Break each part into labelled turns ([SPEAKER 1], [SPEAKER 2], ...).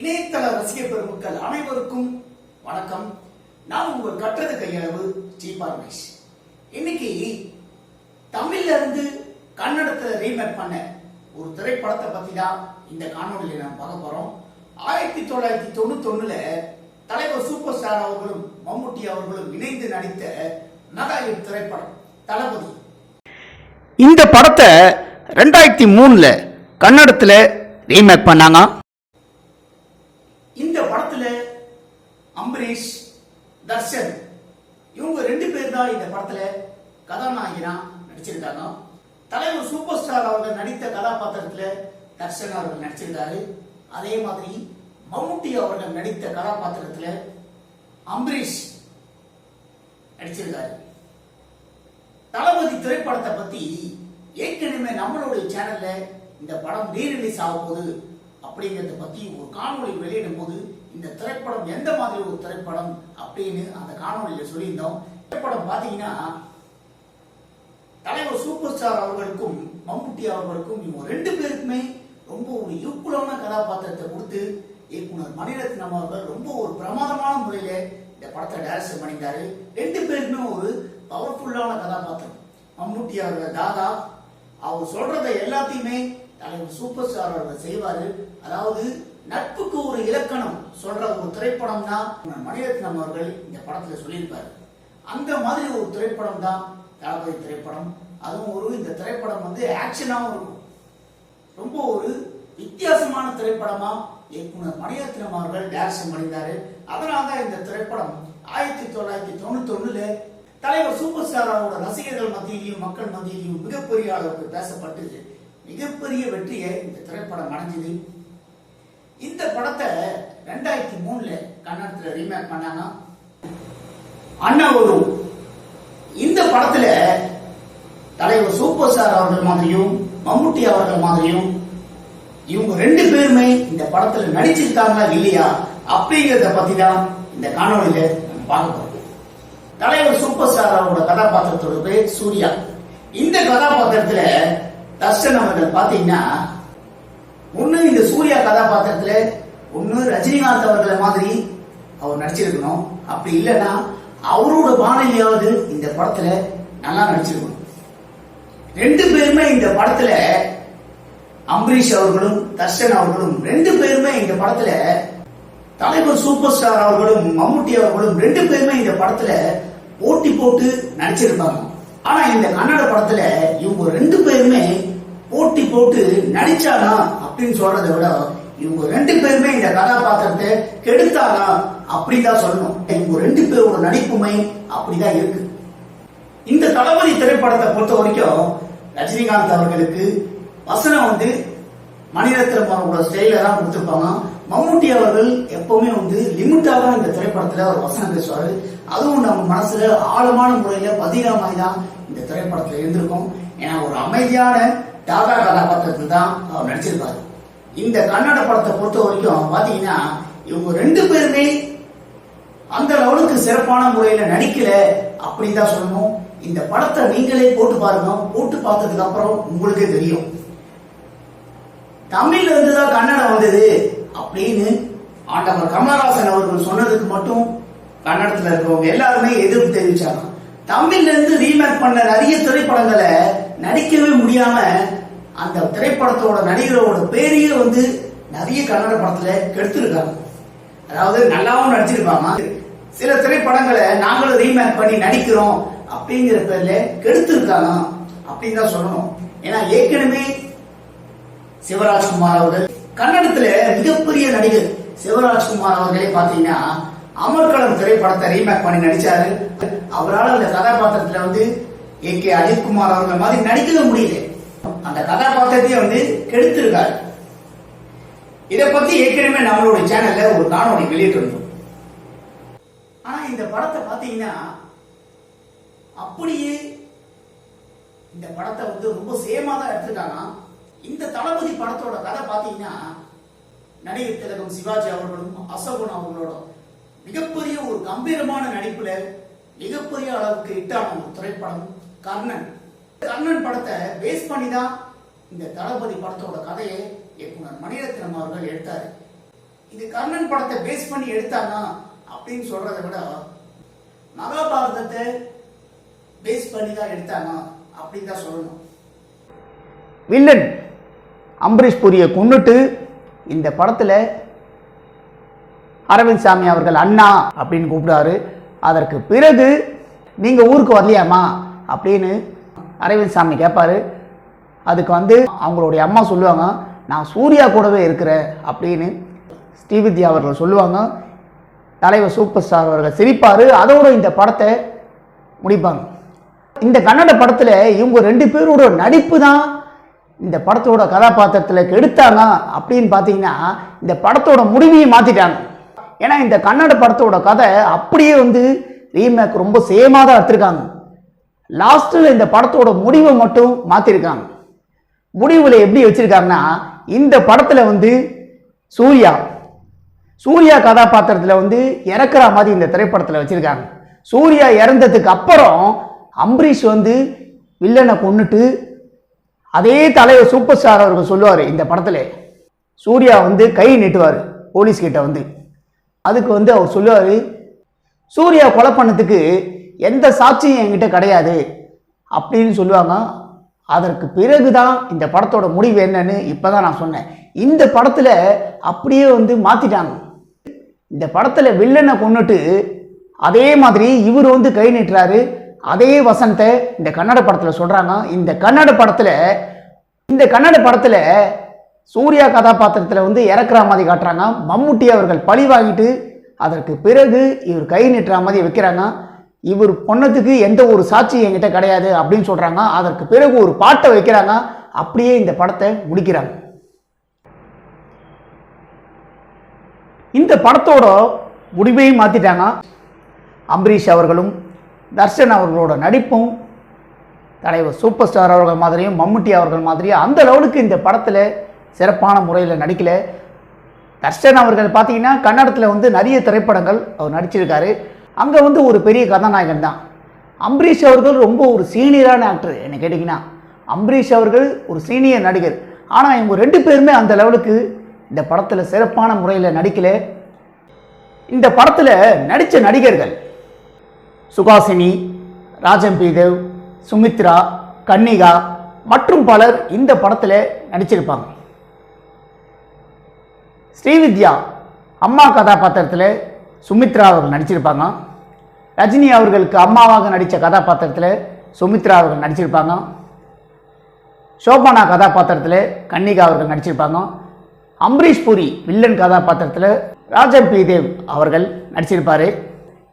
[SPEAKER 1] இணையதள ரசிக பெருமக்கள் அனைவருக்கும் வணக்கம். நான் உங்கள் கற்றது கையளவு ஜி பரமேஷ் இன்னைக்கு தமிழ்ல இருந்து கன்னடத்துல ரீமேக் பண்ண ஒரு திரைப்படத்தை பத்தி தான் இந்த காணொலியில நாம் பார்க்க போறோம். ஆயிரத்தி தொள்ளாயிரத்தி தொண்ணூத்தி ஒண்ணுல தலைவர் சூப்பர் ஸ்டார் அவர்களும் மம்முட்டி அவர்களும் இணைந்து நடித்த நகாயுட் திரைப்படம் தளபதி.
[SPEAKER 2] இந்த படத்தை ரெண்டாயிரத்தி மூணுல கன்னடத்துல ரீமேக் பண்ணாங்க
[SPEAKER 1] இந்த படத்துல அம்பரீஷ் தர்ஷன். இவங்க ரெண்டு பேர் தான் இந்த படத்துல கதாநாயகனா நடிச்சிருக்காங்க. தலைவர் சூப்பர் ஸ்டார் அவங்க நடித்த கதாபாத்திரத்துல தர்ஷன் அவர்கள் நடிச்சிருக்காரு. அதே மாதிரி மம்முட்டி அவர்கள் நடித்த கதாபாத்திரத்துல அம்பரீஷ் நடிச்சிருக்காரு. தளபதி திரைப்படத்தை பத்தி ஏற்கனவே நம்மளுடைய சேனல்ல இந்த படம் ரீரிலீஸ் ஆக போகுது அப்படிங்கறத பத்தி ஒரு காணொளி வெளியிடும் போது இந்த திரைப்படம் எந்த மாதிரி ஒரு திரைப்படம் அப்படின்னு அந்த காணொளியில சொல்லியிருந்தோம். திரைப்படம் பாத்தீங்கன்னா தலைவர் சூப்பர் ஸ்டார் அவர்களுக்கும் மம்முட்டி அவர்களுக்கும் இவங்க ரெண்டு பேருக்குமே ரொம்ப ஒரு ஈக்குவலான கதாபாத்திரத்தை கொடுத்து இயக்குனர் மணிரத்னம் அவர்கள் ரொம்ப ஒரு பிரமாதமான முறையில இந்த படத்தை டைரக்ஷன் பண்ணியிருந்தாரு ரெண்டு பேருக்குமே ஒரு பவர்ஃபுல்லான கதாபாத்திரம். மம்முட்டி அவர்கள் தாதா அவர் சொல்றதை எல்லாத்தையுமே தலைவர் சூப்பர் ஸ்டார் அவர்கள் செய்வாரு. அதாவது நட்புக்கு ஒரு இலக்கணம் சொல்ற ஒரு திரைப்படம் தான் மணிரத்னம் அவர்கள் இந்த படத்துல சொல்லியிருப்பாரு. அந்த மாதிரி ஒரு திரைப்படம் தான் தளபதி திரைப்படம். அதுவும் ஒரு இந்த திரைப்படம் வந்து ஆக்ஷனாகவும் இருக்கும். ரொம்ப ஒரு வித்தியாசமான திரைப்படமா இயக்குனர் மணிரத்னம் அவர்கள் டேரக்ஷன் பண்ணியிருந்தாரு அதனால தான் இந்த திரைப்படம் ஆயிரத்தி தொள்ளாயிரத்தி தொண்ணூத்தி ஒண்ணுல தலைவர் சூப்பர் ஸ்டாரோட ரசிகர்கள் மத்தியிலையும் மக்கள் மத்தியிலையும் மிகப்பெரிய அளவுக்கு பேசப்பட்டு மிகப்பெரிய வெற்றியை இந்த திரைப்படம் அடைஞ்சது. இந்த படத்தை ரெண்டாயிரத்தி மூணுல கன்னடத்துல ரீமேக் பண்ணாங்க அண்ணா ஒரு. இந்த படத்துல தலைவர் சூப்பர் ஸ்டார் அவர்கள் மாதிரியும் மம்முட்டி அவர்கள் மாதிரியும் இவங்க ரெண்டு பேருமே இந்த படத்துல நடிச்சிருக்காங்களா இல்லையா அப்படிங்கறத பத்தி தான் இந்த காணொலியில நம்ம பார்க்க போறோம். தலைவர் சூப்பர் ஸ்டார் அவரோட கதாபாத்திரத்தோட பேர் சூர்யா. இந்த கதாபாத்திரத்துல தர்ஷன் அவர்கள் பாத்தீங்கன்னா ஒண்ணு இந்த சூர்யா கதாபாத்திரத்துல ஒண்ணு ரஜினிகாந்த் அவர்களை மாதிரி அவர் நடிச்சிருக்கணும். அப்படி இல்லைன்னா அவரோட பாணியாவது இந்த படத்துல நல்லா நடிச்சிருக்கணும். ரெண்டு பேருமே இந்த படத்துல அம்பரீஷ் அவர்களும் தர்ஷன் அவர்களும் ரெண்டு பேருமே இந்த படத்துல தலைவர் சூப்பர் ஸ்டார் அவர்களும் மம்முட்டி அவர்களும் ரெண்டு பேருமே இந்த படத்துல போட்டி போட்டு நடிச்சிருப்பாங்க. ஆனா இந்த கன்னட படத்துல இவங்க ரெண்டு பேருமே போட்டி போட்டு நடிச்சானா அப்படின்னு சொல்றதை விட இவங்க ரெண்டு பேருமே இந்த கதாபாத்திரத்தை கெடுத்தானா அப்படிதான் சொல்லணும். இவங்க ரெண்டு பேரோட நடிப்புமை அப்படிதான் இருக்கு. இந்த தளபதி திரைப்படத்தை பொறுத்த வரைக்கும் ரஜினிகாந்த் அவர்களுக்கு வசனம் வந்து மணிரத்னம் அவரோட ஸ்டைல தான் கொடுத்திருப்பாங்க. மம்முட்டி அவர்கள் எப்பவுமே வந்து லிமிட்டாக தான் இந்த திரைப்படத்துல ஒரு வசனம் பேசுவாரு. அதுவும் நம்ம மனசுல ஆழமான முறையில பதிகிற மாதிரி தான் இந்த திரைப்படத்துல இருந்திருக்கும். ஏன்னா ஒரு அமைதியான தாதா கதாபாத்திரத்தில் தான் அவர் நடிச்சிருப்பாரு. இந்த கன்னட படத்தை பொறுத்த வரைக்கும் பாத்தீங்கன்னா இவங்க ரெண்டு பேருமே அந்த லெவலுக்கு சிறப்பான முறையில நடிக்கல அப்படின்னு தான் சொல்லணும். இந்த படத்தை நீங்களே போட்டு பாருங்க. போட்டு பார்த்ததுக்கு அப்புறம் உங்களுக்கே தெரியும். தமிழ்ல இருந்து தான் கன்னடம் வந்தது அப்படின்னு ஆண்டவர் கமலஹாசன் அவர்கள் சொன்னதுக்கு மட்டும் கன்னடத்துல இருக்கிறவங்க எல்லாருமே எதிர்ப்பு தெரிவிச்சாங்க. தமிழ்ல இருந்து ரீமேக் பண்ண நிறைய திரைப்படங்களை முடியாம அந்த திரைப்படத்தோட நடிகரோட பேரையே வந்து நிறைய கன்னட படத்துல கெடுத்திருக்காங்க. அதாவது நல்லாவும் நடிச்சிருப்பாமா சில திரைப்படங்களை நாங்களும் ரீமேக் பண்ணி நடிக்கிறோம் அப்படிங்கிற பேர்ல கெடுத்திருக்காங்க அப்படின்னு தான் சொல்லணும். ஏன்னா ஏற்கனவே சிவராஜ்குமார் அவர்கள் கன்னடத்துல மிகப்பெரிய நடிகர் சிவராஜ்குமார் அவர்களே பாத்தீங்கன்னா அமர்கலம் திரைப்படத்தை ரீமேக் பண்ணி நடிச்சாரு. அவரால் அந்த கதாபாத்திரத்துல வந்து ஏ கே அஜித்குமார் அவர்கள் மாதிரி நடிக்கவே முடியல. அந்த கதாபாத்திரத்தையே வந்து கெடுத்திருக்காரு. இதை பத்தி ஏற்கனவே நம்மளுடைய சேனல்ல ஒரு காணொளி வெளியிட்டிருந்தோம் ஆனா இந்த படத்தை பாத்தீங்கன்னா அப்படியே இந்த படத்தை வந்து ரொம்ப சேமா தான் எடுத்திருக்காங்க. இந்த தளபதி படத்தோட கதை பாத்தீங்கன்னா நடிகர் திலகம் சிவாஜி அவர்களும் அசோகன் அவர்களோட மிகப்பெரிய ஒரு கம்பீரமான நடிப்புல மிகப்பெரிய அளவுக்கு ஹிட்டான ஒரு திரைப்படம் கர்ணன். கர்ணன் படத்தை பேஸ் பண்ணி தான் இந்த தளபதி படத்தோட கதையை இயக்குனர் மணிரத்னம் அவர்கள் எடுத்தாரு. இது கர்ணன் படத்தை பேஸ் பண்ணி எடுத்தாங்க அப்படின்னு சொல்றதை விட மகாபாரதத்தை பேஸ் பண்ணி தான் எடுத்தாங்க அப்படின்னு தான் சொல்லணும்.
[SPEAKER 2] வில்லன் அம்பரீஷ் புரியை கொண்டுட்டு இந்த படத்தில் அரவிந்த் சாமி அவர்கள் அண்ணா அப்படின்னு கூப்பிடாரு அதற்கு பிறகு நீங்கள் ஊருக்கு வரலையாமா அப்படின்னு அரவிந்த் சாமி கேட்பாரு. அதுக்கு வந்து அவங்களுடைய அம்மா சொல்லுவாங்க நான் சூர்யா கூடவே இருக்கிறேன் அப்படின்னு ஸ்ரீவித்யா அவர்கள் சொல்லுவாங்க. தலைவர் சூப்பர் ஸ்டார் அவர்கள் சிரிப்பார். அதோட இந்த படத்தை முடிப்பாங்க. இந்த கன்னட படத்தில் இவங்க ரெண்டு பேரோட நடிப்பு தான் இந்த படத்தோட கதாபாத்திரத்தில் கெடுத்தாங்க அப்படின்னு பார்த்தீங்கன்னா இந்த படத்தோட முடிவையை மாற்றிட்டாங்க ஏன்னா இந்த கன்னட படத்தோட கதை அப்படியே வந்து ரீமேக் ரொம்ப சேமாக தான் எடுத்திருக்காங்க. லாஸ்ட்டில் இந்த படத்தோட முடிவை மட்டும் மாற்றிருக்காங்க முடிவில் எப்படி வச்சுருக்காங்கன்னா இந்த படத்தில் வந்து சூர்யா. சூர்யா கதாபாத்திரத்தில் வந்து இறக்குற மாதிரி இந்த திரைப்படத்தில் வச்சுருக்காங்க. சூர்யா இறந்ததுக்கு அப்புறம் அம்பரீஷ் வந்து வில்லனை கொன்னுட்டு அதே தலைவர் சூப்பர் ஸ்டார் அவர்கள் சொல்லுவார் இந்த படத்தில். சூர்யா வந்து கை நீட்டுவார் போலீஸ்கிட்ட வந்து. அதுக்கு வந்து அவர் சொல்லுவார் சூர்யா கொலை பண்ணதுக்கு எந்த சாட்சியும் என்கிட்ட கிடையாது அப்படின்னு சொல்லுவாங்க. அதற்கு பிறகு தான் இந்த படத்தோட முடிவு என்னன்னு இப்பதான் நான் சொன்னேன். இந்த படத்தில் அப்படியே வந்து மாற்றிட்டாங்க இந்த படத்தில் வில்லனை கொண்டுட்டு அதே மாதிரி இவர் வந்து கை நீட்டுறாரு. அதே வசனத்தை இந்த கன்னட படத்தில் சொல்கிறாங்க இந்த கன்னட படத்தில் இந்த கன்னட படத்தில் சூர்யா கதாபாத்திரத்தில் வந்து இறக்குற மாதிரி காட்டுறாங்க. மம்முட்டி அவர்கள் பழி வாங்கிட்டு அதற்கு பிறகு இவர் கை நீட்டுற மாதிரி வைக்கிறாங்க. இவர் பொண்ணத்துக்கு எந்த ஒரு சாட்சி என்கிட்ட கிடையாது அப்படின்னு சொல்கிறாங்க அதற்கு பிறகு ஒரு பாட்டை வைக்கிறாங்க. அப்படியே இந்த படத்தை முடிக்கிறாங்க. இந்த படத்தோட முடிவையும் மாற்றிட்டாங்க அம்பரீஷ் அவர்களும் தர்ஷன் அவர்களோட நடிப்பும் தலைவர் சூப்பர் ஸ்டார் அவர்கள் மாதிரியும் மம்முட்டி அவர்கள் மாதிரியும் அந்த லெவலுக்கு இந்த படத்தில் சிறப்பான முறையில் நடிக்கல. தர்ஷன் அவர்கள் பார்த்தீங்கன்னா கன்னடத்தில் வந்து நிறைய திரைப்படங்கள் அவர் நடிச்சிருக்காரு. அங்கே வந்து ஒரு பெரிய கதாநாயகன் தான். அம்பரீஷ் அவர்கள் ரொம்ப ஒரு சீனியரான ஆக்டர் என்ன கேட்டிங்கன்னா. அம்பரீஷ் அவர்கள் ஒரு சீனியர் நடிகர். ஆனால் இவங்க ரெண்டு பேருமே அந்த லெவலுக்கு இந்த படத்தில் சிறப்பான முறையில் நடிக்கலை. இந்த படத்தில் நடித்த நடிகர்கள் சுகாசினி ராஜம்பி தேவ் சுமித்ரா கன்னிகா மற்றும் பலர் இந்த படத்தில் நடிச்சிருப்பாங்க. ஸ்ரீவித்யா அம்மா கதாபாத்திரத்தில் சுமித்ரா அவர்கள் நடிச்சிருப்பாங்க. ரஜினி அவர்களுக்கு அம்மாவாக நடித்த கதாபாத்திரத்தில் சுமித்ரா அவர்கள் நடிச்சிருப்பாங்க. சோபனா கதாபாத்திரத்தில் கன்னிகா அவர்கள் நடிச்சிருப்பாங்க. அம்பரீஷ் புரி வில்லன் கதாபாத்திரத்தில் ராஜன் பி. தேவ் அவர்கள் நடிச்சிருப்பார்.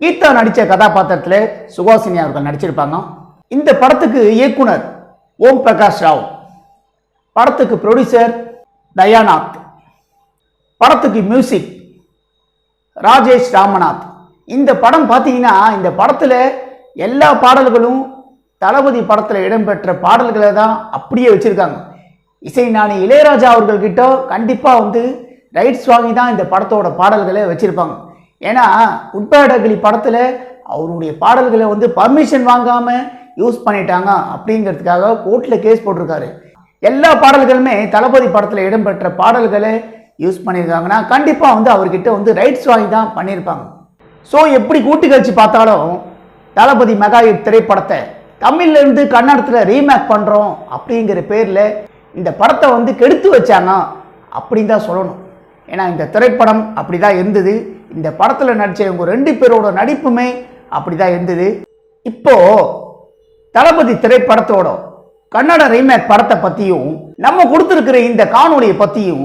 [SPEAKER 2] கீதா நடித்த கதாபாத்திரத்தில் சுகாசினி அவர்கள் நடிச்சிருப்பாங்க. இந்த படத்துக்கு இயக்குனர் ஓம் பிரகாஷ் ராவ் படத்துக்கு ப்ரொடியூசர் தயாநாத் படத்துக்கு மியூசிக் ராஜேஷ் ராமநாத். இந்த படம் பார்த்தீங்கன்னா இந்த படத்தில் எல்லா பாடல்களும் தளபதி படத்தில் இடம்பெற்ற பாடல்களை தான் அப்படியே வச்சுருக்காங்க. இசை நாணி இளையராஜா அவர்கள்கிட்ட கண்டிப்பாக வந்து ரைட்ஸ் வாங்கி தான் இந்த படத்தோட பாடல்களை வச்சுருப்பாங்க. ஏன்னா உட்பேடகிளி படத்தில் அவருடைய பாடல்களை வந்து பர்மிஷன் வாங்காமல் யூஸ் பண்ணிட்டாங்க அப்படிங்கிறதுக்காக கோர்ட்டில் கேஸ் போட்டிருக்காரு. எல்லா பாடல்களுமே தளபதி படத்தில் இடம்பெற்ற பாடல்களை யூஸ் பண்ணியிருக்காங்கன்னா கண்டிப்பாக வந்து அவர்கிட்ட வந்து ரைட்ஸ் வாங்கி தான் பண்ணியிருப்பாங்க. ஸோ எப்படி கூட்டு கழிச்சு பார்த்தாலும் தளபதி மெகா திரைப்படத்தை தமிழ்ல இருந்து கன்னடத்தில் ரீமேக் பண்ணுறோம் அப்படிங்கிற பேரில் இந்த படத்தை வந்து கெடுத்து வச்சாங்க அப்படின்னு தான் சொல்லணும். ஏன்னா இந்த திரைப்படம் அப்படி தான் இருந்தது. இந்த படத்தில் நடித்த இவங்க ரெண்டு பேரோட நடிப்புமே அப்படி தான் இருந்தது. இப்போது தளபதி திரைப்படத்தோட கன்னட ரீமேக் படத்தை பற்றியும் நம்ம கொடுத்துருக்கிற இந்த காணொலியை பற்றியும்